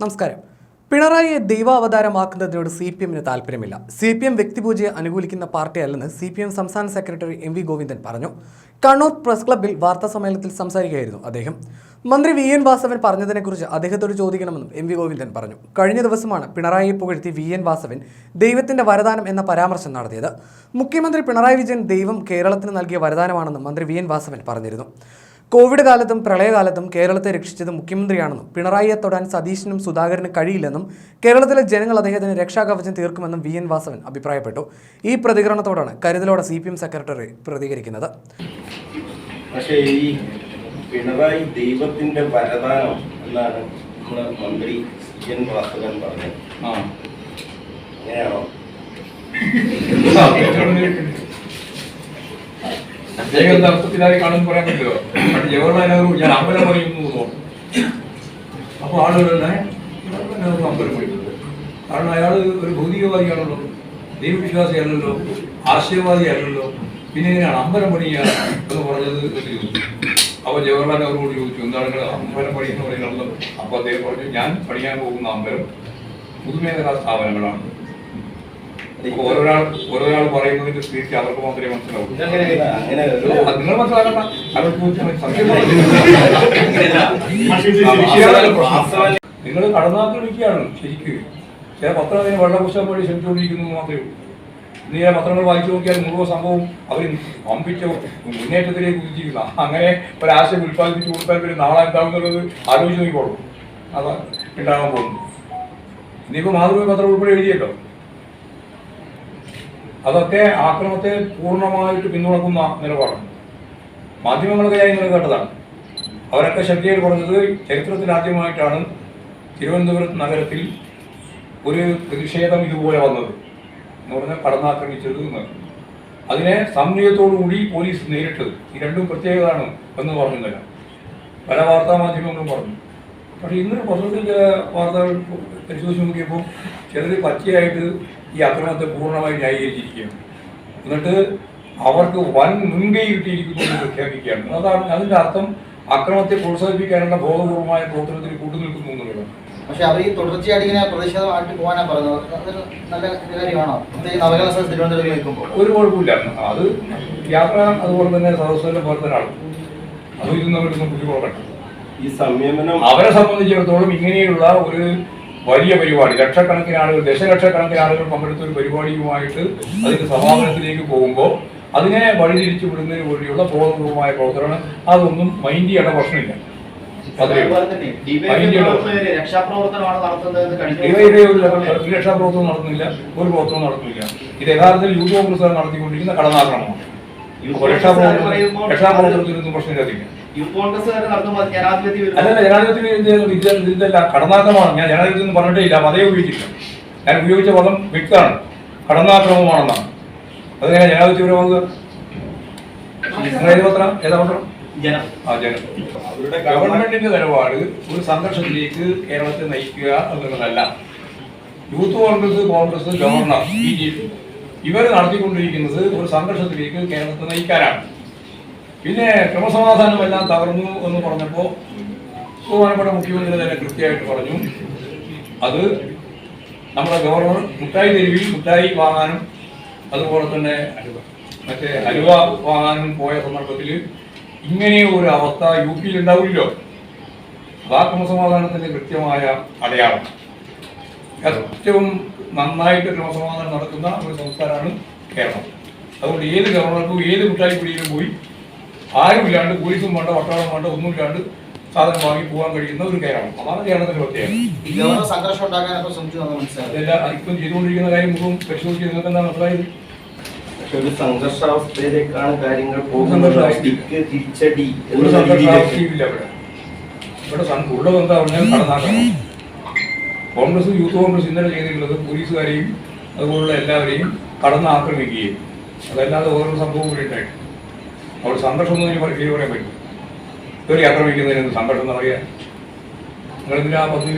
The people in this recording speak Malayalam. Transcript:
നമസ്കാരം. പിണറായിയെ ദൈവാവതാരമാക്കുന്നതിനോട് സി പി എമ്മിന് താല്പര്യമില്ല. സി പി എം വ്യക്തിപൂജയെ അനുകൂലിക്കുന്ന പാർട്ടിയല്ലെന്ന് സി പി എം സംസ്ഥാന സെക്രട്ടറി എം വി ഗോവിന്ദൻ പറഞ്ഞു. കണ്ണൂർ പ്രസ് ക്ലബ്ബിൽ വാർത്താ സമ്മേളനത്തിൽ സംസാരിക്കുകയായിരുന്നു അദ്ദേഹം. മന്ത്രി വി എൻ വാസവൻ പറഞ്ഞതിനെക്കുറിച്ച് അദ്ദേഹത്തോട് ചോദിക്കണമെന്നും എം വി ഗോവിന്ദൻ പറഞ്ഞു. കഴിഞ്ഞ ദിവസമാണ് പിണറായിയെ പുകഴ്ത്തി വി എൻ വാസവൻ ദൈവത്തിന്റെ വരദാനം എന്ന പരാമർശം നടത്തിയത്. മുഖ്യമന്ത്രി പിണറായി വിജയൻ ദൈവം കേരളത്തിന് നൽകിയ വരദാനമാണെന്നും മന്ത്രി വി എൻ വാസവൻ പറഞ്ഞിരുന്നു. കോവിഡ് കാലത്തും പ്രളയകാലത്തും കേരളത്തെ രക്ഷിച്ചത് മുഖ്യമന്ത്രിയാണെന്നും പിണറായിയെ തൊടാൻ സതീശനും സുധാകരനും കഴിയില്ലെന്നും കേരളത്തിലെ ജനങ്ങൾ അദ്ദേഹത്തിന് രക്ഷാകവചം തീർക്കുമെന്നും വി എൻ വാസവൻ അഭിപ്രായപ്പെട്ടു. ഈ പ്രതികരണത്തോടാണ് കരുതലോടെ സി പി എം സെക്രട്ടറി പ്രതികരിക്കുന്നത്. പക്ഷേ ഈ പിണറായി ദൈവത്തിന്റെ വരദാനം എന്നാണ് നമ്മുടെ മന്ത്രി സി എൻ വാസവൻ പറഞ്ഞത്. അങ്ങനെയാണോ? അദ്ദേഹം അർത്ഥത്തിലായി കാണുമെന്ന് പറയാൻ പറ്റുമോ? ജവഹർലാൽ നെഹ്റു ഞാൻ അമ്പലം പറയുന്നു തോന്നും അപ്പോൾ ആളുകളെ ജവഹർലാൽ നെഹ്റു അമ്പലം പറയുന്നത് കാരണം അയാൾ ഒരു ഭൗതികവാദിയാണല്ലോ. ദൈവവിശ്വാസിയാണല്ലോ. ആശയവാദിയാണല്ലോ. പിന്നെ എങ്ങനെയാണ്? അമ്പലം പണിയുക എന്ന് പറഞ്ഞത് എന്ന് ചോദിച്ചു അപ്പോൾ ജവഹർലാൽ നെഹ്റുവോട് ചോദിച്ചു എന്താണ് നിങ്ങൾ അമ്പലം പണി എന്ന് പറയുന്നത് അപ്പോൾ അദ്ദേഹം പറഞ്ഞു ഞാൻ പണിയാൻ പോകുന്ന അമ്പലം പുതുമേഖലാ സ്ഥാപനങ്ങളാണ്. ഇപ്പൊ ഓരോരാൾ ഓരോരാൾ പറയുന്നതിന്റെ സ്പീച്ച് അവർക്ക് മാത്രമേ മനസ്സിലാവൂ. നിങ്ങൾ മനസ്സിലാക്കണ്ട. അവർക്ക് നിങ്ങൾ കടന്നാക്രമിക്കുകയാണ് ശരിക്ക്. ചില പത്രം അതിന് വെള്ളപുസ്തകം വഴി ശ്രമിച്ചുകൊണ്ടിരിക്കുന്നു മാത്രമേ ഉള്ളൂ. ഇന്ന് ചില പത്രങ്ങൾ വായിച്ചു നോക്കിയാൽ മുഴുവൻ സംഭവം അവർ പമ്പിച്ച മുന്നേറ്റത്തിലേക്ക് കുതിച്ചിരിക്കുന്ന. അങ്ങനെ ഒരാശയം ഉൽപ്പാദിപ്പിച്ചു കൊടുത്താൽ പിന്നെ നാളെ എന്താകുന്നുള്ളത് ആലോചിച്ച് നോക്കിക്കോളും. അതാ ഉണ്ടാകാൻ പോകുന്നു ഇനിയിപ്പോൾ മാതൃഭൂമി പത്രം ഉൾപ്പെടെ എഴുതിയല്ലോ. അതൊക്കെ ആക്രമത്തെ പൂർണമായിട്ട് പിന്തുണക്കുന്ന നിലപാടാണ്. മാധ്യമങ്ങളൊക്കെ ഞാൻ ഇന്നലെ കേട്ടതാണ്. അവരൊക്കെ ശ്രദ്ധയിൽ പറഞ്ഞത് ചരിത്രത്തിൽ ആദ്യമായിട്ടാണ് തിരുവനന്തപുരം നഗരത്തിൽ ഒരു പ്രതിഷേധം ഇതുപോലെ വന്നത് എന്ന് പറഞ്ഞാൽ കടന്നാക്രമിച്ചത് എന്ന്. അതിനെ സംശയത്തോടുകൂടി പോലീസ് നേരിട്ടത്. ഈ രണ്ടും പ്രത്യേകതാണ് എന്ന് പറഞ്ഞില്ല. പല വാർത്താ മാധ്യമങ്ങളും പറഞ്ഞു. പക്ഷേ ഇന്നലെ പത്രത്തിൽ ചില വാർത്തകൾ പരിശോധിച്ച് നോക്കിയപ്പോൾ ചിലർ പച്ചയായിട്ട് ഈ അക്രമത്തെ പൂർണമായി ന്യായീകരിച്ചിരിക്കുകയാണ്. എന്നിട്ട് അവർക്ക് വൻ മുൻകൈ കിട്ടിയിരിക്കുന്നു എന്ന് പ്രഖ്യാപിക്കുകയാണ്. അതാണ് അതിന്റെ അർത്ഥം അക്രമത്തെ പ്രോത്സാഹിപ്പിക്കാനുള്ള ബോധപൂർവമായ പ്രവർത്തനത്തിന് കൂട്ടുനിൽക്കുന്നു എന്നുള്ളതാണ് പക്ഷെ അവർ ഈ തുടർച്ചയായിട്ട് ഇങ്ങനെ പ്രതിഷേധമായിട്ട് പോകാനാണ് പറയുന്നത്. അതൊരു നല്ല കാര്യമാണോ? നവകേരള സദസ് തിരുവനന്തപുരം നിൽക്കുമ്പോൾ? ഒരു കുഴപ്പമില്ല. അത് യാത്ര അതുപോലെ തന്നെ സദസ്സുകളുടെ പോലെ തന്നെയാണ് അത് ഇരുന്നവരൊന്നും ബുദ്ധിമുട്ടണ്ട ഈ സംയമനം അവരെ സംബന്ധിച്ചിടത്തോളം ഇങ്ങനെയുള്ള ഒരു വലിയ പരിപാടി. ലക്ഷക്കണക്കിന് ആളുകൾ ദശലക്ഷക്കണക്കിന് ആളുകൾ പങ്കെടുത്ത ഒരു പരിപാടിയുമായിട്ട് അതിന്റെ സമാപനത്തിലേക്ക് പോകുമ്പോൾ അതിനെ വഴിതിരിച്ചു വിടുന്നതിന് വേണ്ടിയുള്ള ബോധപൂർവമായ പ്രവർത്തനമാണ്. അതൊന്നും മൈൻഡ് ചെയ്യേണ്ട പ്രശ്നമില്ല. രക്ഷാപ്രവർത്തനം നടത്തുന്നില്ല. ഒരു പ്രവർത്തനവും നടത്തുന്നില്ല. ഇത് യഥാർത്ഥത്തിൽ യൂത്ത് കോൺഗ്രസ് നടത്തിക്കൊണ്ടിരിക്കുന്ന കടന്നാക്രമണമാണ് രക്ഷാപ്രവർത്തനം രക്ഷാപ്രവർത്തനത്തിനൊന്നും പ്രശ്നമില്ല ജനാധിപത്യ അല്ലല്ല ഇതല്ല കടന്നാക്രമമാണ് ഞാൻ ജനാധിപത്യം എന്ന് പറഞ്ഞിട്ടേ ഇല്ല. അതേ ഉപയോഗിച്ചില്ല ഞാൻ ഉപയോഗിച്ച പദം വ്യക്തമാണ് കടന്നാക്രമമാണെന്നാണ് അതെങ്ങനെ ജനാധിപത്യ വിരോധം നിങ്ങൾ ഏത് പത്രം? ഏതാ പത്രം ഗവൺമെന്റിന്റെ നിലപാട് ഒരു സംഘർഷത്തിലേക്ക് കേരളത്തെ നയിക്കുക എന്നുള്ളതല്ല. Youth Congress Congress governor B J P. ഇവർ നടത്തിക്കൊണ്ടിരിക്കുന്നത് ഒരു സംഘർഷത്തിലേക്ക് കേരളത്തെ നയിക്കാനാണ്. പിന്നെ ക്രമസമാധാനം എല്ലാം തകർന്നു എന്ന് പറഞ്ഞപ്പോൾ ബഹുമാനപ്പെട്ട മുഖ്യമന്ത്രി തന്നെ കൃത്യമായിട്ട് പറഞ്ഞു. അത് നമ്മുടെ ഗവർണർ മുട്ടായി തെരുവിൽ മുട്ടായി വാങ്ങാനും അതുപോലെ തന്നെ മറ്റേ അലുവ വാങ്ങാനും പോയ സന്ദർഭത്തിൽ ഇങ്ങനെ ഒരു അവസ്ഥ യു പിയിൽ ഉണ്ടാവില്ലല്ലോ. അതാ ക്രമസമാധാനത്തിന്റെ കൃത്യമായ അടയാളം. ഏറ്റവും നന്നായിട്ട് ക്രമസമാധാനം നടക്കുന്ന ഒരു സംസ്ഥാനമാണ് കേരളം. അതുകൊണ്ട് ഏത് ഗവർണർക്കും ഏത് മുട്ടായി പിടിയിലും പോയി ആരുമില്ലാണ്ട് പോലീസും വേണ്ട വട്ടാളം വേണ്ട ഒന്നുമില്ലാണ്ട് സാധനം വാങ്ങി പോകാൻ കഴിയുന്ന ഒരു കാര്യമാണ് അതാണ് കേരളത്തിന്റെ പ്രത്യേകത. സംഘർഷം ഉണ്ടാക്കാനൊക്കെ ശ്രമിച്ചു ഇപ്പം ചെയ്തുകൊണ്ടിരിക്കുന്ന കാര്യം മുഴുവൻ പരിശോധിച്ച് നിങ്ങൾക്ക് എന്താ മനസ്സിലായത്? പക്ഷെ ഒരു സംഘർഷാവസ്ഥയിലേക്കാണ് കാര്യങ്ങൾ പോകുന്നത്. സംഘർഷാവസ്ഥ. അടിക്ക് തിരിച്ചടി ഒരു എന്നുള്ള രീതിയിലേക്ക്. സംഘർഷാവസ്ഥയില്ല ഇവിടെ. ഇവിടെ സം- ഉള്ളത് എന്താ പറഞ്ഞാൽ കടന്നാക്കണം കോൺഗ്രസ് യൂത്ത് കോൺഗ്രസ് ഇന്നലെ ചെയ്തിട്ടുള്ളത് പോലീസുകാരെയും അതുപോലുള്ള എല്ലാവരെയും കടന്ന് ആക്രമിക്കുകയും. അതല്ലാതെ ഓരോ സംഭവം കൂടി ഉണ്ടായിട്ട് അവിടെ സന്തോഷം എന്ന് പേര് പറയാൻ പറ്റും കയറി ആക്രമിക്കുന്നതിന് സന്തോഷം എന്ന് പറയാൻ? നിങ്ങളെന്തിനാ പദ്ധതി